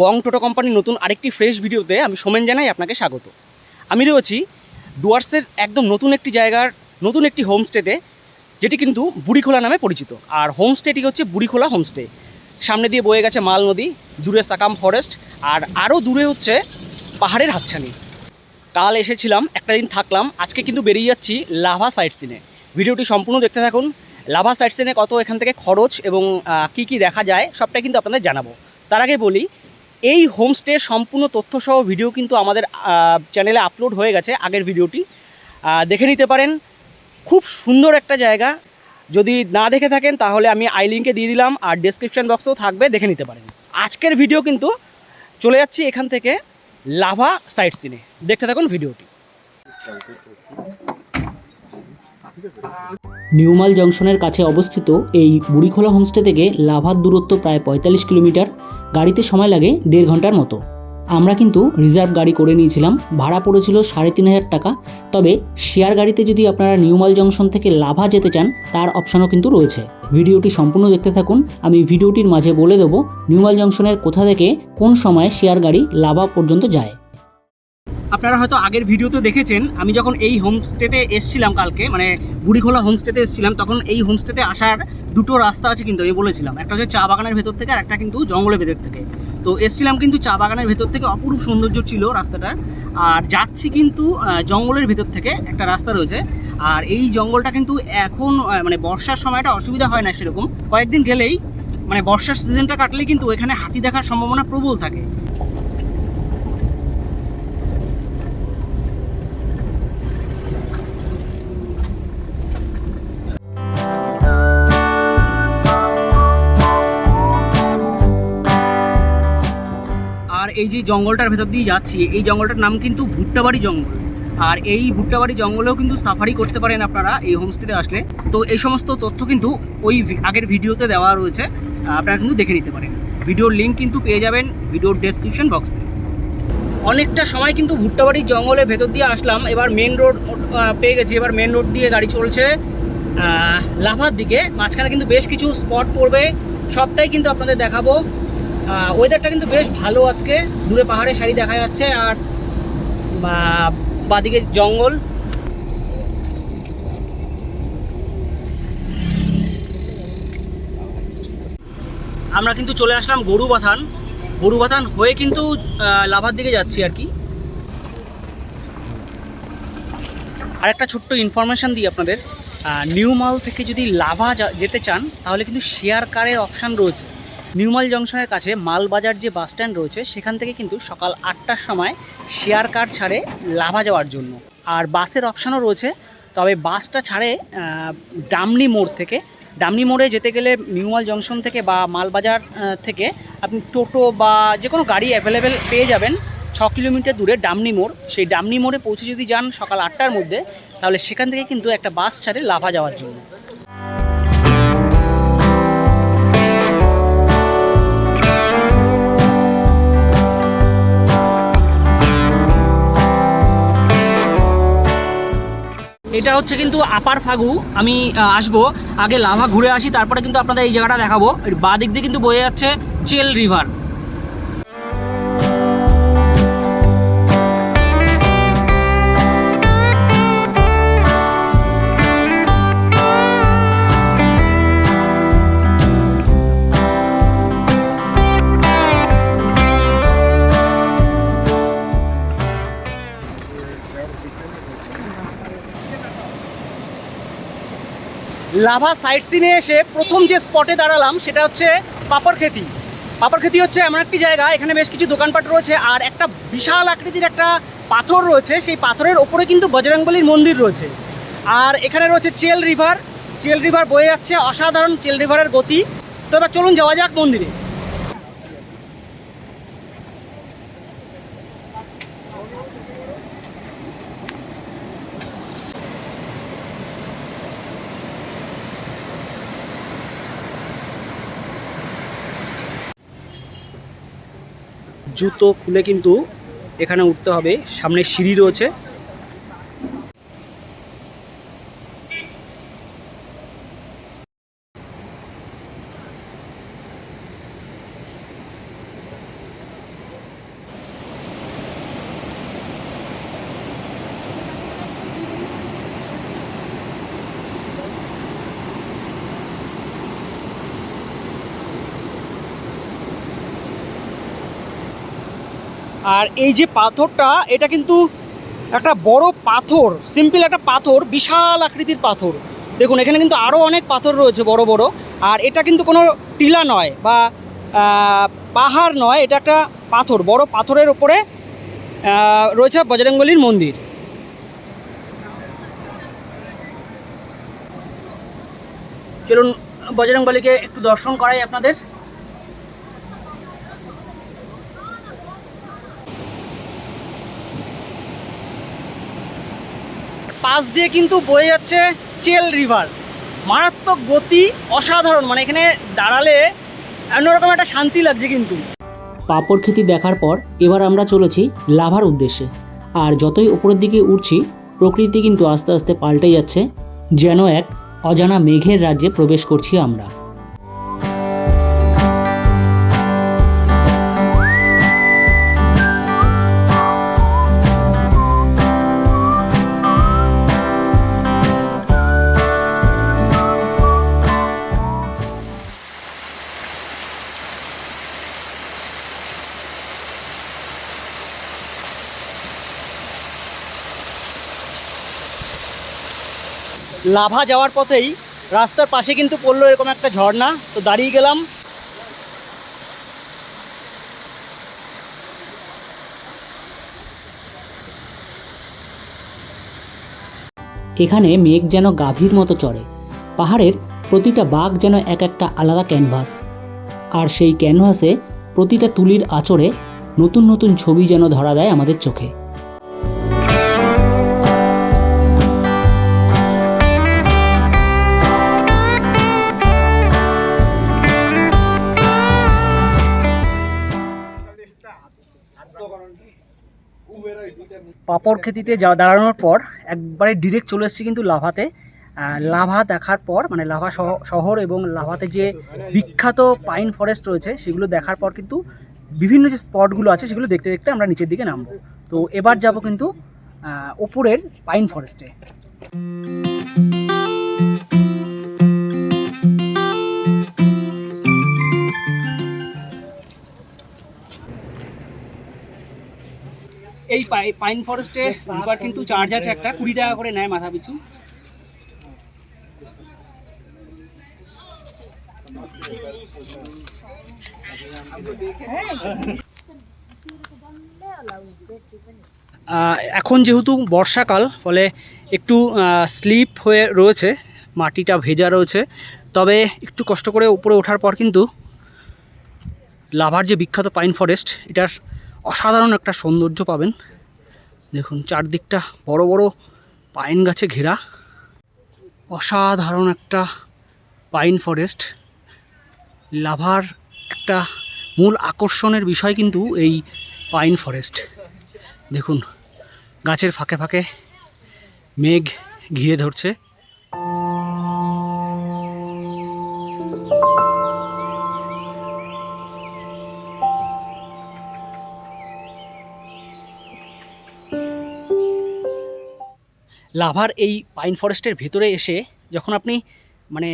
বং টোটো কোম্পানির নতুন আরেকটি ফ্রেশ ভিডিওতে আমি সোমেন জানাই আপনাকে স্বাগত। আমি রয়েছি ডুয়ার্সের একদম নতুন একটি জায়গার, নতুন একটি হোমস্টেতে যেটি কিন্তু বুড়িখোলা নামে পরিচিত। আর হোমস্টেটি হচ্ছে বুড়িখোলা হোমস্টে সামনে দিয়ে বয়ে গেছে মাল নদী, দূরে সাকাম ফরেস্ট আর আরও দূরে হচ্ছে পাহাড়ের হাতছানি। কাল এসেছিলাম, একটা দিন থাকলাম, আজকে কিন্তু বেরিয়ে যাচ্ছি লাভা সাইট সিনে ভিডিওটি সম্পূর্ণ দেখতে থাকুন। লাভা সাইট সিনে কত এখান থেকে খরচ এবং কি কি দেখা যায়, সবটাই কিন্তু আপনাদের জানাব। তার আগে বলি এই হোমস্টে সম্পূর্ণ তথ্যসহ ভিডিও কিন্তু আমাদের চ্যানেলে আপলোড হয়ে গেছে, আগের ভিডিওটি। দেখে নিতে পারেন। খুব সুন্দর একটা জায়গা। যদি না দেখে থাকেন, তাহলে আমি আই লিঙ্কে দিয়ে দিলাম, আর ডেসক্রিপশন বক্সেও থাকবে, দেখে নিতে পারেন। আজকের ভিডিও কিন্তু চলে যাচ্ছি এখান থেকে লাভা সাইট সিনে দেখতে থাকুন ভিডিওটি। নিউমাল জংশনের কাছে অবস্থিত এই বুড়িখোলা হোমস্টে থেকে লাভার দূরত্ব প্রায় পঁয়তাল্লিশ কিলোমিটার। গাড়িতে সময় লাগে দেড় ঘণ্টার মতো। আমরা কিন্তু রিজার্ভ গাড়ি করে নিয়েছিলাম, ভাড়া পড়েছিল সাড়ে তিন হাজার টাকা। তবে শেয়ার গাড়িতে যদি আপনারা নিউমাল জংশন থেকে লাভা যেতে চান, তার অপশনও কিন্তু রয়েছে। ভিডিওটি সম্পূর্ণ দেখতে থাকুন। আমি ভিডিওটির মাঝে বলে দেবো, নিউমাল জংশনের কোথা থেকে কোন সময় শেয়ার গাড়ি লাভা পর্যন্ত যায়। আপনারা হয়তো আগের ভিডিওতে দেখেছেন, আমি যখন এই হোমস্টেতে এসছিলাম কালকে মানে বুড়িখোলা হোমস্টেতে এসছিলাম, তখন এই হোমস্টেতে আসার দুটো রাস্তা আছে কিন্তু, আমি বলেছিলাম। একটা হচ্ছে চা বাগানের ভেতর থেকে, আর একটা কিন্তু জঙ্গলের ভেতর থেকে। তো এসছিলাম কিন্তু চা বাগানের ভেতর থেকে অপরূপ সৌন্দর্য ছিল রাস্তাটা আর যাচ্ছি কিন্তু জঙ্গলের ভেতর থেকে একটা রাস্তা রয়েছে। আর এই জঙ্গলটা কিন্তু এখন মানে বর্ষার সময়টা অসুবিধা হয় না সেরকম। কয়েকদিন গেলেই মানে বর্ষার সিজনটা কাটলেই কিন্তু এখানে হাতি দেখার সম্ভাবনা প্রবল থাকে। এই যে জঙ্গলটার ভেতর দিয়ে যাচ্ছি, এই জঙ্গলটার নাম কিন্তু ভুট্টাবাড়ি জঙ্গল। আর এই ভুট্টাবাড়ি জঙ্গলেও কিন্তু সাফারি করতে পারেন আপনারা এই হোমস্টেতে আসলে। তো এই সমস্ত তথ্য কিন্তু ওই আগের ভিডিওতে দেওয়া রয়েছে, আপনারা কিন্তু দেখে নিতে পারেন। ভিডিওর লিঙ্ক কিন্তু পেয়ে যাবেন ভিডিওর ডেসক্রিপশন বক্সে অনেকটা সময় কিন্তু ভুট্টাবাড়ি জঙ্গলের ভেতর দিয়ে আসলাম, এবার মেন রোড পেয়ে গেছি, এবার মেন রোড দিয়ে গাড়ি চলছে লাভার দিকে। মাঝখানে কিন্তু বেশ কিছু স্পট পড়বে, সবটাই কিন্তু আপনাদের দেখাবো। ওয়েদারটা কিন্তু বেশ ভালো আজকে। দূরে পাহাড়ে শাড়ি দেখা যাচ্ছে আর বাদিকে জঙ্গল। আমরা কিন্তু চলে আসলাম গরুবাথান। গরুবাথান হয়ে কিন্তু লাভার দিকে যাচ্ছি আর কি। আর একটা ছোট্ট ইনফরমেশান দিই আপনাদের। নিউ মাল থেকে যদি লাভা যেতে চান, তাহলে কিন্তু শেয়ার কারের অপশান রয়েছে। নিউমাল জংশনের কাছে মালবাজার যে বাস স্ট্যান্ড রয়েছে, সেখান থেকে কিন্তু সকাল আটটার সময় শেয়ার কার ছাড়ে লাভা যাওয়ার জন্য। আর বাসের অপশানও রয়েছে, তবে বাসটা ছাড়ে ডামনি মোড় থেকে। ডামনি মোড়ে যেতে গেলে নিউমাল জংশন থেকে বা মালবাজার থেকে আপনি টোটো বা যে কোনো গাড়ি অ্যাভেলেবেল পেয়ে যাবেন ছ কিলোমিটার দূরে ডামনি মোড়। সেই ডামনি মোড়ে পৌঁছে যদি যান সকাল আটটার মধ্যে, তাহলে সেখান থেকে কিন্তু একটা বাস ছাড়ে লাভা যাওয়ার জন্য। এটা হচ্ছে কিন্তু আপার ফাগু, আমি আসব, আগে লাভা ঘুরে আসি, তারপরে কিন্তু আপনাদের এই জায়গাটা দেখাবো। বাঁ দিক দিয়ে কিন্তু বয়ে যাচ্ছে চেল রিভার। লাভা সাইট সিনে এসে প্রথম যে স্পটে দাঁড়ালাম সেটা হচ্ছে পাপড়খেতি। পাপড়খেতি হচ্ছে এমন একটি জায়গা, এখানে বেশ কিছু দোকানপাট রয়েছে আর একটা বিশাল আকৃতির একটা পাথর রয়েছে। সেই পাথরের ওপরে কিন্তু বজরংবলির মন্দির রয়েছে। আর এখানে রয়েছে চেল রিভার। চেল রিভার বয়ে যাচ্ছে অসাধারণ চেল রিভারের গতি। তো এবার চলুন যাওয়া যাক মন্দিরে। জুতো খুলে কিন্তু এখানে উঠতে হবে। সামনে সিঁড়ি রয়েছে। আর এই যে পাথরটা, এটা কিন্তু একটা বড় পাথর সিম্পল একটা পাথর, বিশাল আকৃতির পাথর। দেখুন, এখানে কিন্তু আরও অনেক পাথর রয়েছে বড় বড়, আর এটা কিন্তু কোনো টিলা নয় বা পাহাড় নয়, এটা একটা পাথর, বড় পাথরের ওপরে রয়েছে বজরঙ্গলির মন্দির। চলুন, বজরংবলীকে একটু দর্শন করাই আপনাদের। পাশ দিয়ে কিন্তু বয়ে যাচ্ছে চেল রিভার। মারাত্মক গতি অসাধারণ মানে এখানে দাঁড়ালে অন্যরকম একটা শান্তি লাগছে কিন্তু। পাপড় খেতি দেখার পর এবার আমরা চলেছি লাভার উদ্দেশ্যে। আর যতই উপরের দিকে উঠছি, প্রকৃতি কিন্তু আস্তে আস্তে পাল্টে যাচ্ছে, যেন এক অজানা মেঘের রাজ্যে প্রবেশ করছি আমরা। লাভা যাওয়ার পথেই রাস্তার পাশে কিন্তু পড়ল এরকম একটা ঝর্ণা। তো দাঁড়িয়ে গেলাম। এখানে মেঘ যেন গাভীর মতো চড়ে। পাহাড়ের প্রতিটা বাঘ যেন এক একটা আলাদা ক্যানভাস। আর সেই ক্যানভাসে প্রতিটা তুলির আচরে নতুন নতুন ছবি যেন ধরা দেয় আমাদের চোখে। পাপড় খেতিতে যা দাঁড়ানোর পর একবারে ডিরেক্ট চলে এসেছি কিন্তু লাভাতে। লাভা দেখার পর মানে লাভা শহ- শহর এবং লাভাতে যে বিখ্যাত পাইন ফরেস্ট রয়েছে, সেগুলো দেখার পর কিন্তু বিভিন্ন যে স্পটগুলো আছে, সেগুলো দেখতে দেখতে আমরা নিচের দিকে নামবো। তো এবার যাব কিন্তু ওপরের পাইন ফরেস্টে এই পাই- পাইন ফরেস্টে ঢোকার কিন্তু চার্জ আছে একটা, কুড়ি টাকা করে নেয় মাথা পিছু। এখন যেহেতু বর্ষাকাল, ফলে একটু স্লিপ হয়ে রয়েছে, মাটিটা ভেজা রয়েছে, তবে একটু কষ্ট করে উপরে ওঠার পর কিন্তু লাভার যে বিখ্যাত পাইন ফরেস্ট, এটার অসাধারণ একটা সৌন্দর্য পাবেন। দেখুন, চারদিকটা বড় বড় পাইন গাছে ঘেরা। অসাধারণ একটা পাইন ফরেস্ট। লাভার একটা মূল আকর্ষণের বিষয় কিন্তু এই পাইন ফরেস্ট। দেখুন, গাছের ফাঁকে ফাঁকে মেঘ ঘিরে ধরছে। লাভার এই পাইন ফরেস্টের ভেতরে এসে যখন আপনি মানে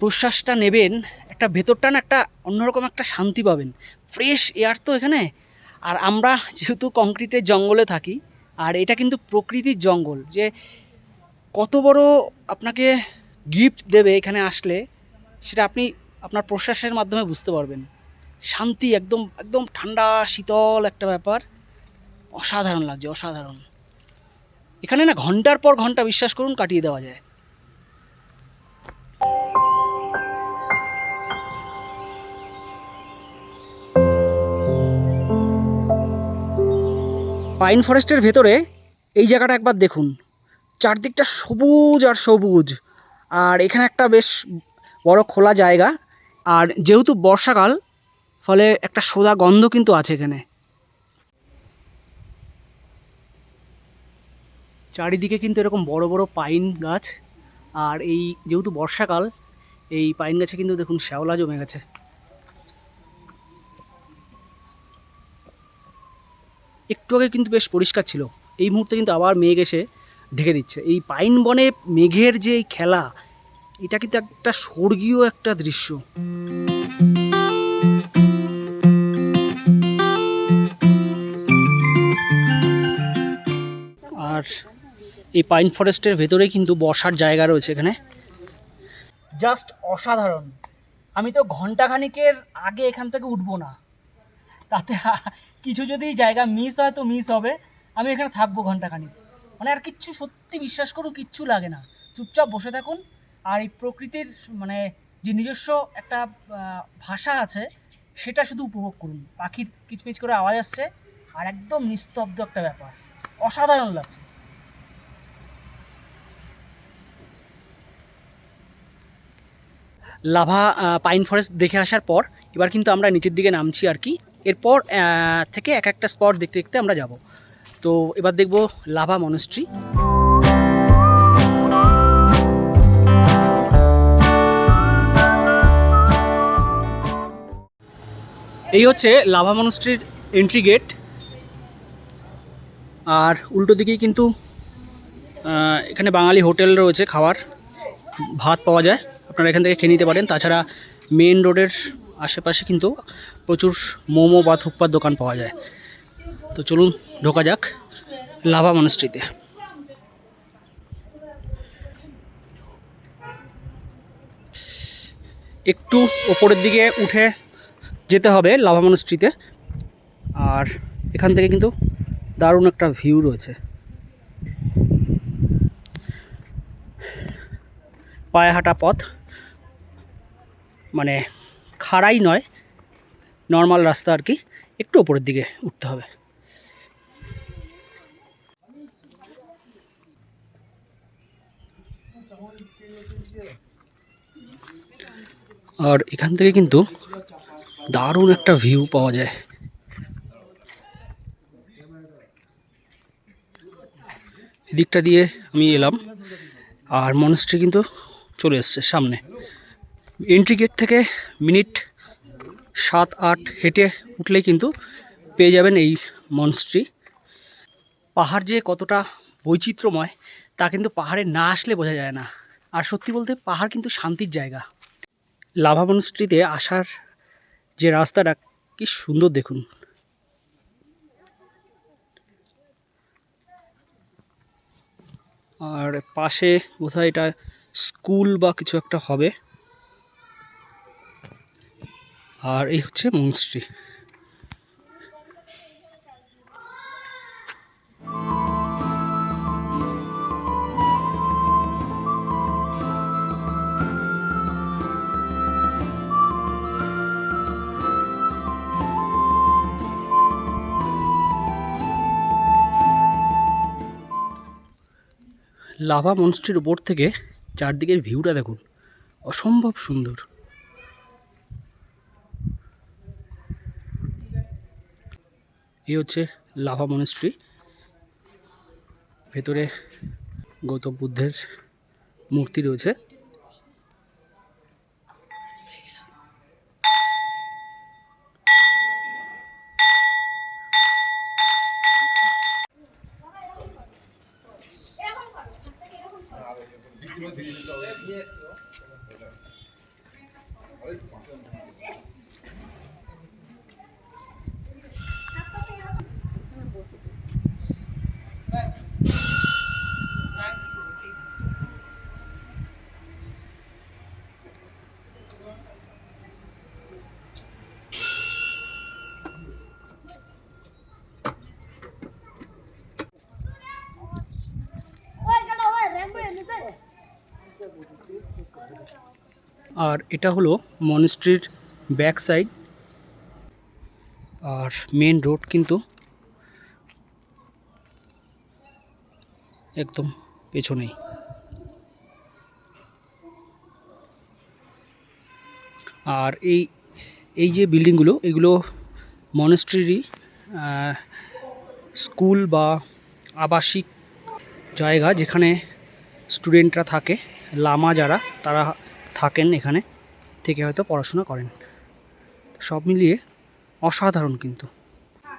প্রশ্বাসটা নেবেন, একটা ভেতরটা না একটা অন্যরকম একটা শান্তি পাবেন। ফ্রেশ এয়ার তো এখানে। আর আমরা যেহেতু কংক্রিটের জঙ্গলে থাকি, আর এটা কিন্তু প্রকৃতির জঙ্গল, যে কত বড় আপনাকে গিফট দেবে এখানে আসলে, সেটা আপনি আপনার প্রশ্বাসের মাধ্যমে বুঝতে পারবেন। শান্তি একদম একদম ঠান্ডা, শীতল একটা ব্যাপার। অসাধারণ লাগছে, অসাধারণ। এখানে না ঘণ্টার পর ঘণ্টা বিশ্বাস করুন কাটিয়ে দেওয়া যায়। পাইন ফরেস্টের ভেতরে এই জায়গাটা একবার দেখুন। চারদিকটা সবুজ আর সবুজ। আর এখানে একটা বেশ বড় খোলা জায়গা। আর যেহেতু বর্ষাকাল, ফলে একটা সোদা গন্ধ কিন্তু আছে এখানে। চারিদিকে কিন্তু এরকম বড় বড় পাইন গাছ। আর এই যেহেতু বর্ষাকাল, এই পাইন গাছে কিন্তু দেখুন শ্যাওলা জমে গেছে। একটু আগে কিন্তু বেশ পরিষ্কার ছিল। এই মুহূর্তে কিন্তু আবার মেঘ এসে ঢেকে দিচ্ছে। এই পাইন বনে মেঘের যে খেলা, এটা কিন্তু একটা স্বর্গীয় একটা দৃশ্য। আর এই পাইন ফরেস্টের ভেতরে কিন্তু বসার জায়গা রয়েছে এখানে। জাস্ট অসাধারণ। আমি তো ঘন্টাখানিকের আগে এখান থেকে উঠবো না। তাতে কিছু যদি জায়গা মিস হয় তো মিস হবে। আমি এখানে থাকব ঘন্টাখানিক মানে আর কিচ্ছু সত্যি বিশ্বাস করুন, কিচ্ছু লাগে না। চুপচাপ বসে থাকুন। আর এই প্রকৃতির মানে যে নিজস্ব একটা ভাষা আছে, সেটা শুধু উপভোগ করুন। পাখির কিচমিচ করে আওয়াজ আসছে। আর একদম নিস্তব্ধ একটা ব্যাপার। অসাধারণ লাগছে। লাভা পাইন ফরেস্ট দেখে আসার পর, এবার কিন্তু আমরা নিচের দিকে নামছি আর কি। এরপর থেকে এক একটা স্পট দেখতে দেখতে আমরা যাব। তো এবার দেখব লাভা মনস্ট্রি। এই হচ্ছে লাভা মনস্ট্রির এন্ট্রি গেট আর উল্টো দিকেই কিন্তু এখানে বাঙালি হোটেল রয়েছে, খাবার, ভাত পাওয়া যায়। আপনারা এখান থেকে খেয়ে নিতে পারেন। তাছাড়া মেন রোডের আশেপাশে কিন্তু প্রচুর মোমো বা থুপ্পার দোকান পাওয়া যায়। তো চলুন, ঢোকা যাক লাভা মনস্ট্রিতে একটু ওপরের দিকে উঠে যেতে হবে লাভা মনস্ট্রিতে আর এখান থেকে কিন্তু দারুণ একটা ভিউ রয়েছে। পায়ে হাঁটা পথ। মানে খাড়াই নয় নর্মাল রাস্তা আর কি, একটু ওপরের দিকে উঠতে হবে। আর এখান থেকে কিন্তু দারুণ একটা ভিউ পাওয়া যায়। এদিকটা দিয়ে আমি এলাম, আর মনস্ট্রি কিন্তু চলে এসছে সামনে। এন্ট্রি গেট থেকে মিনিট সাত, আট হেঁটে উঠলেই কিন্তু পেয়ে যাবেন এই মনস্ট্রি পাহাড় যে কতটা বৈচিত্র্যময়, তা কিন্তু পাহাড়ে না আসলে বোঝা যায় না। আর সত্যি বলতে পাহাড় কিন্তু শান্তির জায়গা। লাভা মনস্ট্রিতে আসার যে রাস্তাটা, কি সুন্দর দেখুন। আর পাশে বোধহয় এটা স্কুল বা কিছু একটা হবে। আর এই হচ্ছে মনস্ট্রি লাভা মনস্ট্রির উপর থেকে চারদিকের ভিউটা দেখুন। অসম্ভব সুন্দর। এই হচ্ছে লাভা মনেস্ট্রি ভেতরে গৌতম বুদ্ধের মূর্তি রয়েছে। আর এটা হলো মনস্ট্রির ব্যাক সাইড আর মেন রোড কিন্তু একদম পেছনেই। আর এই এই যে বিল্ডিংগুলো এগুলো মনস্ট্রিরই স্কুল বা আবাসিক জায়গা যেখানে স্টুডেন্টরা থাকে, লামা যারা, তারা থাকেন এখানে, থেকে হয়তো পড়াশোনা করেন। সব মিলিয়ে অসাধারণ কিন্তু।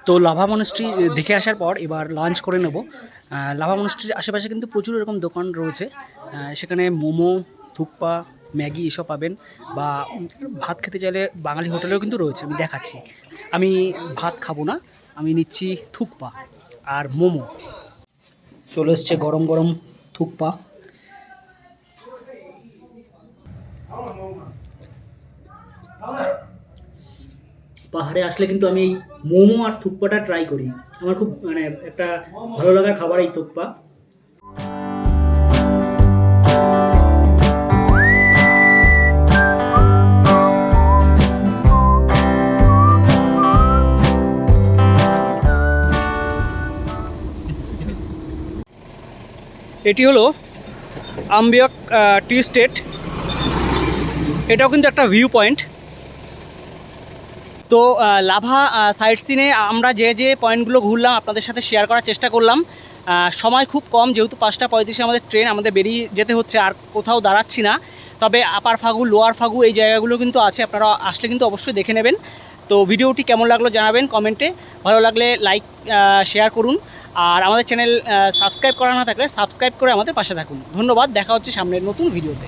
তো লাভা মনস্ট্রি দেখে আসার পর এবার লাঞ্চ করে নেব। লাভা মনস্ট্রির আশেপাশে কিন্তু প্রচুর এরকম দোকান রয়েছে। সেখানে মোমো থুপ্পা ম্যাগি এসব পাবেন বা ভাত খেতে চাইলে বাঙালি হোটেলেও কিন্তু রয়েছে, আমি দেখাচ্ছি। আমি ভাত খাব না, আমি নিচ্ছি থুকপা আর মোমো। চলে এসছে গরম গরম থুকপা পাহাড়ে আসলে কিন্তু আমি এই মোমো আর থুকপাটা ট্রাই করি। আমার খুব মানে একটা ভালো লাগার খাবার এই থুকপা। এটি হলো আম্বিয়ক টি স্টেট। এটাও কিন্তু একটা ভিউ পয়েন্ট তো লাভা সাইট সিনে আমরা যে যে পয়েন্টগুলো ঘুরলাম, আপনাদের সাথে শেয়ার করার চেষ্টা করলাম। সময় খুব কম, যেহেতু পাঁচটা পঁয়ত্রিশে আমাদের ট্রেন আমাদের বেরিয়ে যেতে হচ্ছে, আর কোথাও দাঁড়াচ্ছি না। তবে আপার ফাগু লোয়ার ফাগু এই জায়গাগুলো কিন্তু আছে, আপনারা আসলে কিন্তু অবশ্যই দেখে নেবেন। তো ভিডিওটি কেমন লাগল জানাবেন কমেন্টে। ভালো লাগলে লাইক শেয়ার করুন। আর আমাদের চ্যানেল সাবস্ক্রাইব করা না থাকলে সাবস্ক্রাইব করে আমাদের পাশে থাকুন। ধন্যবাদ, দেখা হচ্ছে সামনের নতুন ভিডিওতে।